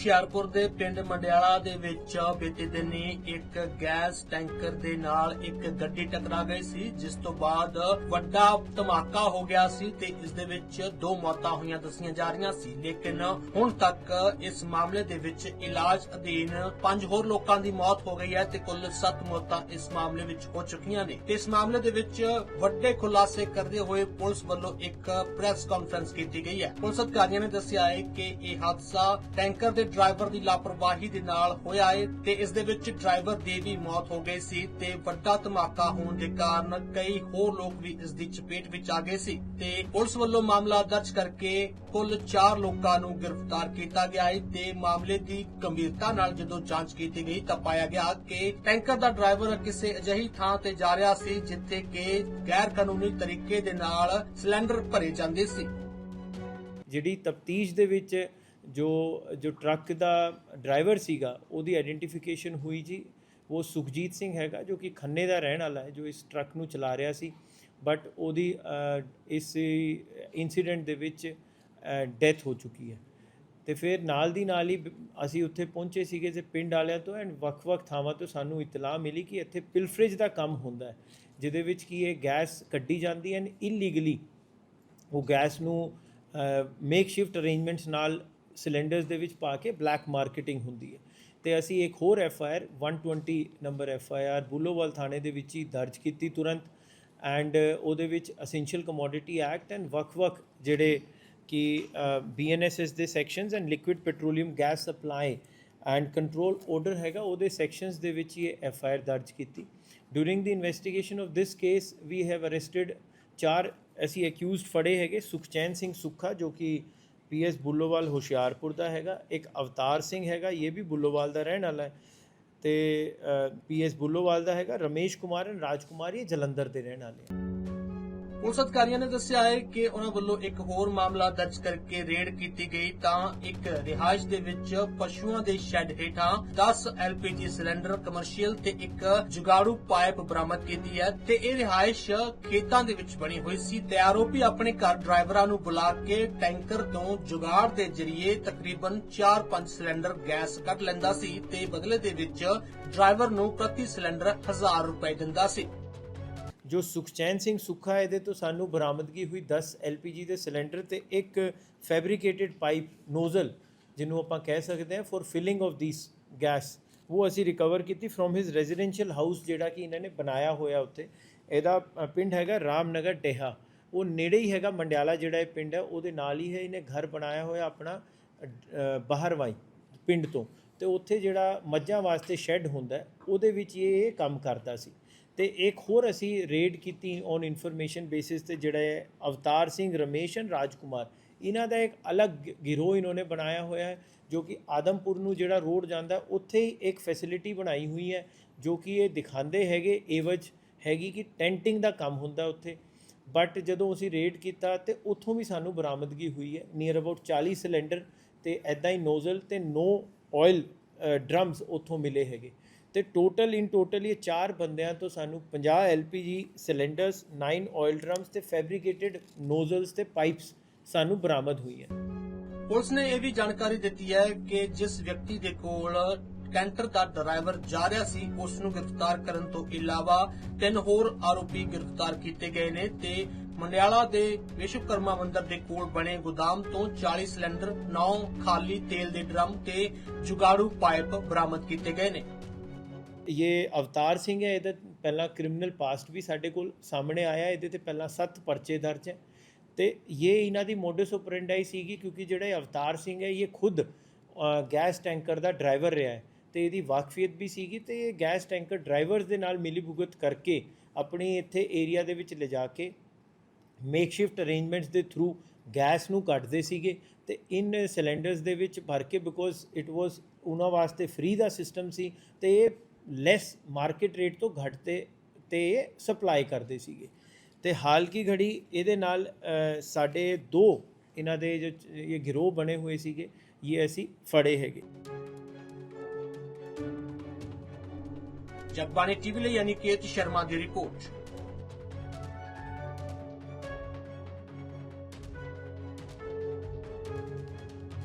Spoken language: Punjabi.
ਹੁਸ਼ਿਆਰਪੁਰ ਦੇ ਪਿੰਡ ਮੰਡਿਆਲਾ ਦੇ ਵਿੱਚ ਬੀਤੇ ਦਿਨੀ ਇੱਕ ਗੈਸ ਟੈਂਕਰ ਦੇ ਨਾਲ ਇੱਕ ਗੱਡੀ ਟਕਰਾ ਗਈ ਸੀ, ਜਿਸ ਤੋਂ ਬਾਅਦ ਵੱਡਾ ਧਮਾਕਾ ਹੋ ਗਿਆ ਸੀ ਤੇ ਇਸ ਦੇ ਵਿੱਚ ਦੋ ਮੌਤਾਂ ਹੋਈਆਂ ਦੱਸੀਆਂ ਜਾ ਰਹੀਆਂ ਸੀ। ਲੇਕਿਨ ਹੁਣ ਤੱਕ ਇਸ ਮਾਮਲੇ ਦੇ ਵਿੱਚ ਇਲਾਜ ਅਧੀਨ ਪੰਜ ਹੋਰ ਲੋਕਾਂ ਦੀ ਮੌਤ ਹੋ ਗਈ ਹੈ ਤੇ ਕੁੱਲ 7 ਮੌਤਾਂ ਇਸ ਮਾਮਲੇ ਵਿੱਚ ਹੋ ਚੁੱਕੀਆਂ ਨੇ। ਇਸ ਮਾਮਲੇ ਦੇ ਵਿੱਚ ਵੱਡੇ ਖੁਲਾਸੇ ਕਰਦੇ ਹੋਏ ਪੁਲਿਸ ਵੱਲੋਂ ਇੱਕ ਪ੍ਰੈਸ ਕਾਨਫਰੰਸ ਕੀਤੀ ਗਈ ਹੈ। ਪੁਲਿਸ ਅਧਿਕਾਰੀਆਂ ਨੇ ਦੱਸਿਆ ਹੈ ਕਿ ਇਹ ਹਾਦਸਾ ਟੈਂਕਰ ਦੇ ਡਰਾਈਵਰ ਦੀ ਲਾਪਰਵਾਹੀ ਦੇ ਨਾਲ ਹੋਇਆ ਹੈ ਤੇ ਇਸ ਦੇ ਵਿੱਚ ਡਰਾਈਵਰ ਦੀ ਵੀ ਮੌਤ ਹੋ ਗਈ ਸੀ ਤੇ ਵੱਡਾ ਧਮਾਕਾ ਹੋਣ ਦੇ ਕਾਰਨ ਕਈ ਹੋਰ ਲੋਕ ਵੀ ਇਸ ਦੀ ਚਪੇਟ ਵਿੱਚ ਆ ਗਏ ਸੀ ਤੇ ਪੁਲਿਸ ਵੱਲੋਂ ਮਾਮਲਾ ਦਰਜ ਕਰਕੇ ਕੁੱਲ 4 ਲੋਕਾਂ ਨੂੰ ਗ੍ਰਿਫਤਾਰ ਕੀਤਾ ਗਿਆ ਹੈ ਤੇ ਮਾਮਲੇ ਦੀ ਗੰਭੀਰਤਾ ਨਾਲ ਜਦੋਂ ਜਾਂਚ ਕੀਤੀ ਗਈ ਤਾਂ ਪਾਇਆ ਗਿਆ ਕਿ ਟੈਂਕਰ ਦਾ ਡਰਾਈਵਰ ਕਿਸੇ ਅਜਿਹੀ ਥਾਂ ਤੇ ਜਾ ਰਿਹਾ ਸੀ ਜਿੱਥੇ ਕਿ ਗੈਰ ਕਾਨੂੰਨੀ ਤਰੀਕੇ ਦੇ ਨਾਲ ਸਿਲੰਡਰ ਭਰੇ ਜਾਂਦੇ ਸੀ। ਜਿਹੜੀ ਤਫਤੀਸ਼ ਦੇ ਵਿੱਚ ਜੋ ਜੋ ਟਰੱਕ ਦਾ ਡਰਾਈਵਰ ਸੀਗਾ, ਉਹਦੀ ਆਇਡੈਂਟੀਫਿਕੇਸ਼ਨ ਹੋਈ ਜੀ। ਉਹ ਸੁਖਜੀਤ ਸਿੰਘ ਹੈਗਾ, ਜੋ ਕਿ ਖੰਨੇ ਦਾ ਰਹਿਣ ਵਾਲਾ ਹੈ, ਜੋ ਇਸ ਟਰੱਕ ਨੂੰ ਚਲਾ ਰਿਹਾ ਸੀ। ਬਟ ਉਹਦੀ ਇਸ ਇਨਸੀਡੈਂਟ ਦੇ ਵਿੱਚ ਡੈਥ ਹੋ ਚੁੱਕੀ ਹੈ। ਤੇ ਫਿਰ ਨਾਲ ਦੀ ਨਾਲ ਹੀ ਬ- ਅਸੀਂ ਉੱਥੇ ਪਹੁੰਚੇ ਸੀਗੇ ਤੇ ਪਿੰਡ ਵਾਲਿਆਂ ਤੋਂ ਐਂਡ ਵੱਖ-ਵੱਖ ਥਾਵਾਂ ਤੋਂ ਸਾਨੂੰ ਇਤਲਾਹ ਮਿਲੀ ਕਿ ਇੱਥੇ ਪਿਲਫਰੇਜ ਦਾ ਕੰਮ ਹੁੰਦਾ ਹੈ, ਜਿਹਦੇ ਵਿੱਚ ਕੀ ਇਹ ਗੈਸ ਕੱਢੀ ਜਾਂਦੀ ਹੈ ਇਲੀਗਲੀ ਉਹ ਗੈਸ ਨੂੰ ਮੇਕ ਸ਼ਿਫਟ ਅਰੇਂਜਮੈਂਟਸ ਨਾਲ ਸਿਲੰਡਰਸ ਦੇ ਵਿੱਚ ਪਾ ਕੇ ਬਲੈਕ ਮਾਰਕੀਟਿੰਗ ਹੁੰਦੀ ਹੈ। ਤੇ ਅਸੀਂ ਇੱਕ ਹੋਰ F I R 120 number F I R, Bullowal ਥਾਣੇ ਦੇ ਵਿੱਚ ਹੀ ਦਰਜ ਕੀਤੀ ਤੁਰੰਤ। ਐਂਡ ਉਹਦੇ ਵਿੱਚ ਅਸੈਂਸ਼ੀਅਲ ਕਮੋਡਿਟੀ ਐਕਟ ਐਂਡ ਵੱਖ-ਵੱਖ ਜਿਹੜੇ ਕਿ ਬੀਐਨਐਸਐਸ ਦੇ sections and liquid petroleum gas supply and control order ਹੈਗਾ, ਉਹਦੇ ਸੈਕਸ਼ਨਸ ਦੇ ਵਿੱਚ ਹੀ ਇਹ ਐਫ ਆਈ ਆਰ ਦਰਜ ਕੀਤੀ। During the investigation of this case we have arrested ਚਾਰ, ਅਸੀਂ ਅਕਿਊਜ਼ਡ ਫੜੇ ਹੈਗੇ, ਸੁਖਚੈਨ ਸਿੰਘ ਸੁੱਖਾ ਜੋ ਕਿ ਪੀਐਸ ਬੁੱਲੋਵਾਲ ਹੁਸ਼ਿਆਰਪੁਰ ਦਾ ਹੈਗਾ, ਇੱਕ ਅਵਤਾਰ ਸਿੰਘ ਹੈਗਾ, ਇਹ ਵੀ ਬੁੱਲੋਵਾਲ ਦਾ ਰਹਿਣ ਵਾਲਾ ਹੈ। ਤੇ ਪੀਐਸ ਬੁੱਲੋਵਾਲ ਦਾ ਹੈਗਾ, ਰਮੇਸ਼ ਕੁਮਾਰ ਐਂਡ ਰਾਜ ਕੁਮਾਰ ਇਹ ਜਲੰਧਰ ਦੇ ਰਹਿਣ ਵਾਲੇ ਹੈ ਪੁਲਿਸ ਅਧਿਕਾਰੀਆਂ ਨੇ ਦੱਸਿਆ ਹੈ ਕਿ ਉਹਨਾਂ ਵੱਲੋਂ ਇੱਕ ਹੋਰ ਮਾਮਲਾ ਦਰਜ ਕਰਕੇ ਰੇਡ ਕੀਤੀ ਗਈ ਤਾਂ ਇੱਕ ਰਿਹਾਇਸ਼ ਦੇ ਵਿੱਚ ਪਸ਼ੂਆਂ ਦੇ ਸ਼ੈੱਡ ਹੇਠਾਂ 10 ਐਲਪੀਜੀ ਸਿਲੰਡਰ, ਕਮਰਸ਼ੀਅਲ ਤੇ ਇੱਕ ਜੁਗਾੜੂ ਪਾਈਪ ਬਰਾਮਦ ਕੀਤੀ ਹੈ ਤੇ ਇਹ ਰਿਹਾਇਸ਼ ਖੇਤਾਂ ਦੇ ਵਿੱਚ ਬਣੀ ਹੋਈ ਸੀ ਤੇ ਆਰੋਪੀ ਆਪਣੇ ਘਰ ਡਰਾਈਵਰਾਂ ਨੂੰ ਬੁਲਾ ਕੇ ਟੈਂਕਰ ਤੋਂ ਜੁਗਾੜ ਦੇ ਜ਼ਰੀਏ ਤਕਰੀਬਨ 4-5 ਸਿਲੰਡਰ ਗੈਸ ਕੱਢ ਲੈਂਦਾ ਸੀ ਤੇ ਬਦਲੇ ਦੇ ਵਿੱਚ ਡਰਾਈਵਰ ਨੂੰ ਪ੍ਰਤੀ ਸਿਲੰਡਰ 1000 ਰੁਪਏ ਦਿੰਦਾ ਸੀ। ਜੋ ਸੁਖਚੈਨ ਸਿੰਘ ਸੁੱਖਾ ਇਹਦੇ ਤੋਂ ਸਾਨੂੰ ਬਰਾਮਦਗੀ ਹੋਈ 10 LPG ਦੇ ਸਿਲੰਡਰ ਤੇ ਇੱਕ ਫੈਬਰੀਕੇਟਿਡ ਪਾਈਪ ਨੋਜ਼ਲ, ਜਿਹਨੂੰ ਆਪਾਂ ਕਹਿ ਸਕਦੇ ਹਾਂ for filling of these gas ਉਹ ਅਸੀਂ ਰਿਕਵਰ ਕੀਤੀ ਫਰੋਮ ਹਿਸ ਰੈਜ਼ੀਡੈਂਸ਼ੀਅਲ ਹਾਊਸ ਜਿਹੜਾ ਕਿ ਇਹਨਾਂ ਨੇ ਬਣਾਇਆ ਹੋਇਆ ਉੱਥੇ। ਇਹਦਾ ਪਿੰਡ ਹੈਗਾ ਰਾਮਨਗਰ ਡੇਹਾ। ਉਹ ਨੇੜੇ ਹੀ ਹੈਗਾ ਮੰਡਿਆਲਾ ਜਿਹੜਾ ਇਹ ਪਿੰਡ ਹੈ, ਉਹਦੇ ਨਾਲ ਹੀ ਹੈ, ਇਹਨੇ ਘਰ ਬਣਾਇਆ ਹੋਇਆ ਆਪਣਾ ਬਾਹਰਵਾਈ ਪਿੰਡ ਤੋਂ। ਤੇ ਉੱਥੇ ਜਿਹੜਾ ਮੱਝਾਂ ਵਾਸਤੇ ਸ਼ੈੱਡ ਹੁੰਦਾ ਉਹਦੇ ਵਿੱਚ ਇਹ ਇਹ ਕੰਮ ਕਰਦਾ ਸੀ। ਤੇ ਇੱਕ ਹੋਰ ਅਸੀਂ ਰੇਡ ਕੀਤੀ ਔਨ ਇਨਫੋਰਮੇਸ਼ਨ ਬੇਸਿਸ ਤੇ ਜਿਹੜਾ ਹੈ ਅਵਤਾਰ ਸਿੰਘ ਰਮੇਸ਼ ਐਂਡ ਰਾਜਕੁਮਾਰ, ਇਹਨਾਂ ਦਾ ਇੱਕ ਅਲੱਗ ਗਿਰੋਹ ਇਹਨਾਂ ਨੇ ਬਣਾਇਆ ਹੋਇਆ ਹੈ, ਜੋ ਕਿ ਆਦਮਪੁਰ ਨੂੰ ਜਿਹੜਾ ਰੋਡ ਜਾਂਦਾ, ਉੱਥੇ ਹੀ ਇੱਕ ਫੈਸਿਲਿਟੀ ਬਣਾਈ ਹੋਈ ਹੈ, ਜੋ ਕਿ ਇਹ ਦਿਖਾਉਂਦੇ ਹੈਗੇ, ਏਵਜ ਹੈਗੀ ਕਿ ਟੈਂਟਿੰਗ ਦਾ ਕੰਮ ਹੁੰਦਾ ਉੱਥੇ। ਬਟ ਜਦੋਂ ਅਸੀਂ ਰੇਡ ਕੀਤਾ ਤੇ ਉੱਥੋਂ ਵੀ ਸਾਨੂੰ ਬਰਾਮਦਗੀ ਹੋਈ ਹੈ ਨੀਅਰ ਅਬਾਊਟ 40 ਸਿਲੰਡਰ ਤੇ ਐਦਾਂ ਹੀ ਨੋਜ਼ਲ ਤੇ ਨੋ ਆਇਲ ਡਰਮਸ ਉੱਥੋਂ ਮਿਲੇ ਹੈਗੇ। ਤੇ ਟੋਟਲ ਇਨ ਟੋਟਲ ਇਹ ਚਾਰ ਬੰਦਿਆਂ ਤੋਂ ਸਾਨੂੰ 50 LPG ਸਿਲੰਡਰਸ 9 ਆਇਲ ਡਰਮਸ ਤੇ ਫੈਬਰੀਕੇਟਿਡ ਨੋਜ਼ਲਸ ਤੇ ਪਾਈਪਸ ਸਾਨੂੰ ਬਰਾਮਦ ਹੋਈ ਪੁਲਿਸ ਨੇ ਇਹ ਵੀ ਜਾਣਕਾਰੀ ਦਿੱਤੀ ਹੈ ਕਿ ਜਿਸ ਵਿਅਕਤੀ ਦੇ ਕੋਲ ਕੈਂਟਰ ਦਾ ਡਰਾਈਵਰ ਜਾ ਰਿਹਾ ਸੀ ਉਸ ਨੂੰ ਗ੍ਰਿਫਤਾਰ ਕਰਨ ਤੋਂ ਇਲਾਵਾ ਤਿੰਨ ਹੋਰ ਆਰੋਪੀ ਗ੍ਰਿਫਤਾਰ ਕੀਤੇ ਗਏ ਨੇ ਤੇ ਮੰਡਿਆਲਾ ਦੇ ਵਿਸ਼ਵਕਰਮਾ ਮੰਦਿਰ ਦੇ ਕੋਲ ਬਣੇ ਗੋਦਾਮ ਤੋਂ 40 ਸਿਲੰਡਰ 9 ਖਾਲੀ ਤੇਲ ਦੇ ਡਰਮ ਤੇ ਜੁਗਾੜੂ ਪਾਈਪ ਬਰਾਮਦ ਕੀਤੇ ਗਏ ਨੇ। ਇਹ ਅਵਤਾਰ ਸਿੰਘ ਹੈ, ਇਹਦਾ ਪਹਿਲਾਂ ਕ੍ਰਿਮੀਨਲ ਪਾਸਟ ਵੀ ਸਾਡੇ ਕੋਲ ਸਾਹਮਣੇ ਆਇਆ, ਇਹਦੇ ਤੇ ਪਹਿਲਾਂ 7 ਪਰਚੇ ਦਰਜ ਹੈ ਤੇ ਇਹ ਇਹਨਾਂ ਦੀ ਮੋਡਸ ਆਪਰੈਂਡਾਈ ਸੀਗੀ ਕਿਉਂਕਿ ਜਿਹੜਾ ਅਵਤਾਰ ਸਿੰਘ ਹੈ, ਇਹ ਖੁਦ ਗੈਸ ਟੈਂਕਰ ਦਾ ਡਰਾਈਵਰ ਰਿਹਾ ਹੈ ਤੇ ਇਹਦੀ ਵਾਕਫੀਅਤ ਵੀ ਸੀਗੀ ਤੇ ਇਹ ਗੈਸ ਟੈਂਕਰ ਡਰਾਈਵਰਸ ਦੇ ਨਾਲ ਮਿਲੀਭੁਗਤ ਕਰਕੇ ਆਪਣੀ ਇੱਥੇ ਏਰੀਆ ਦੇ ਵਿੱਚ ਲਿਜਾ ਕੇ ਮੇਕਸ਼ਿਫਟ ਅਰੇਂਜਮੈਂਟਸ ਦੇ ਥਰੂ ਗੈਸ ਨੂੰ ਕੱਢਦੇ ਸੀਗੇ ਤੇ ਇਨ ਸਿਲੰਡਰਸ ਦੇ ਵਿੱਚ ਭਰ ਕੇ ਬਿਕੋਜ਼ ਇਟ ਵਾਸ ਉਹਨਾਂ ਵਾਸਤੇ ਫ੍ਰੀ ਦਾ ਸਿਸਟਮ ਸੀ ਤੇ ਇਹ ਲੈਸ ਮਾਰਕੀਟ ਰੇਟ ਤੋਂ ਘੱਟ ਤੇ ਤੇ ਸਪਲਾਈ ਕਰਦੇ ਸੀਗੇ। ਤੇ ਹਾਲ ਕੀ ਘੜੀ ਇਹਦੇ ਨਾਲ ਸਾਡੇ ਦੋ ਇਹਨਾਂ ਦੇ ਜੋ ਇਹ ਗਿਰੋਹ ਬਣੇ ਹੋਏ ਸੀਗੇ, ਇਹ ਅਸੀਂ ਫੜੇ ਹੈਗੇ। ਜਗਬਾਣੀ ਟੀਵੀ ਲਈ ਅਨਿਕੇਤ ਸ਼ਰਮਾ ਦੀ ਰਿਪੋਰਟ।